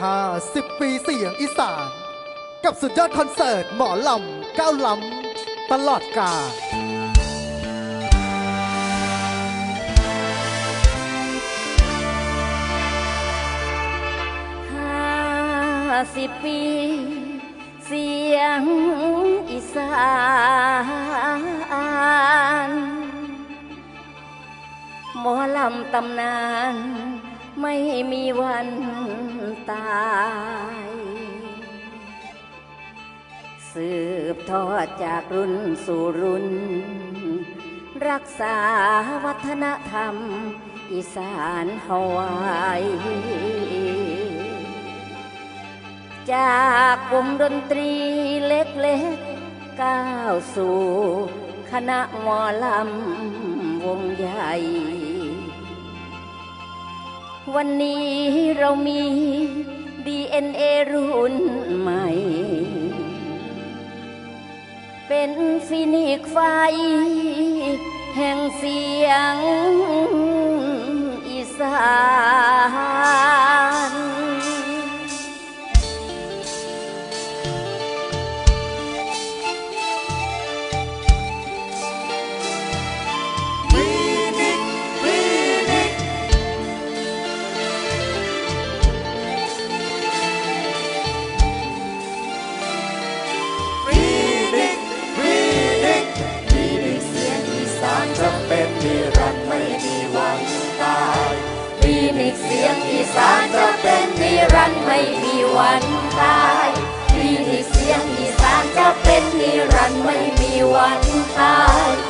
50 ปีเสียงอีสาน กับสุดยอดคอนเสิร์ตหมอลำก้าวล้ำตลอดกาลห้าสิบปี เสียงอีสานหมอลำตำนาน ไม่มีวันตาย สืบทอดจากรุ่นสู่รุ่น รักษาวัฒนธรรม อีสานเฮาไว้จากวงดนตรีเล็กๆก้าวสู่ คณะหมอลำวงใหญ่ วันนี้เรามี DNA รุ่นใหม่ เป็นฟินิกไฟ แห่งเสียง เสียงอีสานจะเป็นนิรันดร์ไม่มีวันตายฟีนิกเสียงอีสานจะเป็นนิรันดร์ไม่มีวันตาย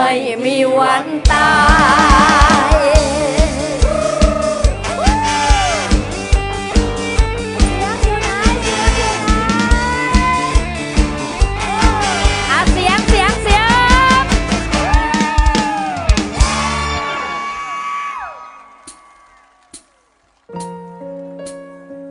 ไม่มีวันตาย